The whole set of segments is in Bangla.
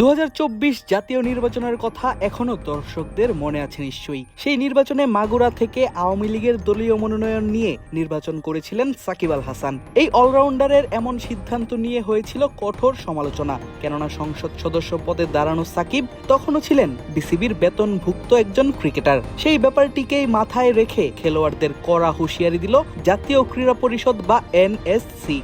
দু হাজার চব্বিশ জাতীয় নির্বাচনের কথা এখনও দর্শকদের মনে আছে নিশ্চয়ই। সেই নির্বাচনে মাগুরা থেকে আওয়ামী লীগের দলীয় মনোনয়ন নিয়ে নির্বাচন করেছিলেন সাকিব আল হাসান। এই অলরাউন্ডারের এমন সিদ্ধান্ত নিয়ে হয়েছিল কঠোর সমালোচনা। কেননা সংসদ সদস্য পদে দাঁড়ানো সাকিব তখনও ছিলেন বিসিবির বেতনভুক্ত একজন ক্রিকেটার। সেই ব্যাপারটিকেই মাথায় রেখে খেলোয়াড়দের কড়া হুঁশিয়ারি দিল জাতীয় ক্রীড়া পরিষদ বা এনএসসি।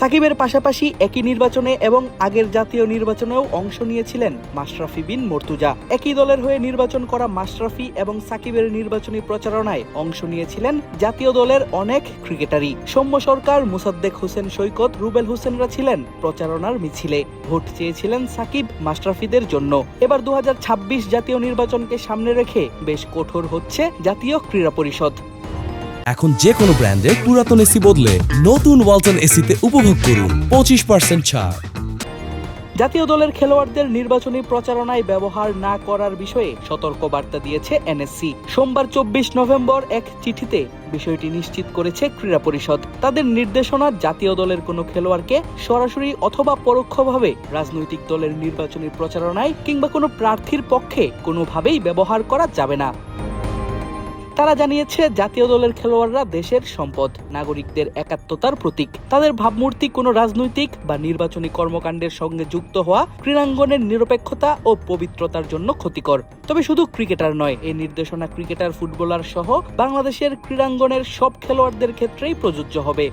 সাকিবের পাশাপাশি একই নির্বাচনে এবং আগের জাতীয় নির্বাচনেও অংশ নিয়েছিলেন মাশরাফি বিন মর্তুজা। একই দলের হয়ে নির্বাচন করা মাশরাফি এবং সাকিবের নির্বাচনী প্রচারণায় অংশ নিয়েছিলেন জাতীয় দলের অনেক ক্রিকেটারই। সৌম্য সরকার, মুসাদ্দেক হোসেন সৈকত, রুবেল হোসেনরা ছিলেন প্রচারণার মিছিলে। ভোট চেয়েছিলেন সাকিব মাশরাফিদের জন্য। এবার দু হাজার ছাব্বিশ জাতীয় নির্বাচনকে সামনে রেখে বেশ কঠোর হচ্ছে জাতীয় ক্রীড়া পরিষদ। এখন যে কোনো ব্র্যান্ডের পুরাতন এসি বদলে নতুন ওয়ালটন এসিতে উপভোগ করুন পঁচিশ পার্সেন্ট ছাড়। জাতীয় দলের খেলোয়াড়দের নির্বাচনী প্রচারণায় ব্যবহার না করার বিষয়ে সতর্ক বার্তা দিয়েছে এনএসসি। সোমবার চব্বিশ নভেম্বর এক চিঠিতে বিষয়টি নিশ্চিত করেছে ক্রীড়া পরিষদ। তাদের নির্দেশনা, জাতীয় দলের কোনো খেলোয়াড়কে সরাসরি অথবা পরোক্ষভাবে রাজনৈতিক দলের নির্বাচনী প্রচারণায় কিংবা কোনো প্রার্থীর পক্ষে কোনোভাবেই ব্যবহার করা যাবে না। তারা জানিয়েছে, জাতীয় দলের খেলোয়াড়রা দেশের সম্পদ, নাগরিকদের একাত্মতার প্রতীক। তাদের ভাবমূর্তি কোনো রাজনৈতিক বা নির্বাচনী কর্মকাণ্ডের সঙ্গে যুক্ত হওয়া, ক্রীড়াঙ্গনের নিরপেক্ষতা ও পবিত্রতার জন্য ক্ষতিকর। তবে শুধু ক্রিকেটার নয়, এই নির্দেশনা ক্রিকেটার ফুটবলার সহ বাংলাদেশের ক্রীড়াঙ্গনের সব খেলোয়াড়দের ক্ষেত্রেই প্রযোজ্য হবে।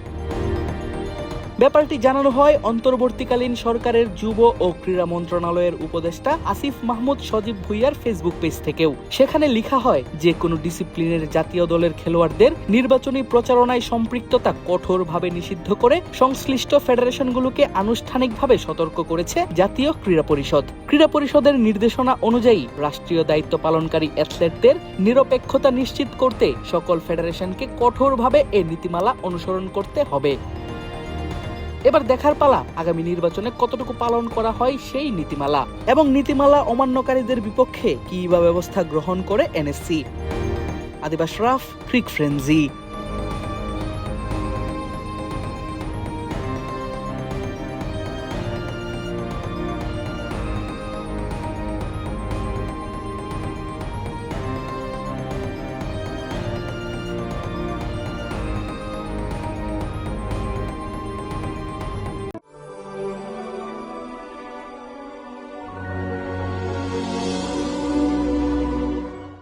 ব্যাপারটি জানানো হয় অন্তর্বর্তীকালীন সরকারের যুব ও ক্রীড়া মন্ত্রণালয়ের উপদেষ্টা আসিফ মাহমুদ সজীব ভুইয়ার ফেসবুক পেজ থেকেও। সেখানে লেখা হয়, যে কোনো ডিসিপ্লিনের জাতীয় দলের খেলোয়াড়দের নির্বাচনী প্রচারণায় সম্পৃক্ততা কঠোরভাবে নিষিদ্ধ করে সংশ্লিষ্ট ফেডারেশনগুলোকে আনুষ্ঠানিকভাবে সতর্ক করেছে জাতীয় ক্রীড়া পরিষদ। ক্রীড়া পরিষদের নির্দেশনা অনুযায়ী রাষ্ট্রীয় দায়িত্ব পালনকারী অ্যাথলেটদের নিরপেক্ষতা নিশ্চিত করতে সকল ফেডারেশনকে কঠোরভাবে এ নীতিমালা অনুসরণ করতে হবে। এবার দেখার পালা। আগামী নির্বাচনে কতটুকু পালন করা হয় সেই নীতিমালা এবং নীতিমালা অমান্যকারীদের বিপক্ষে কি বা ব্যবস্থা গ্রহণ করে এনএসসি। আদিবাস রাফ ফ্রিক ফ্রেন্সি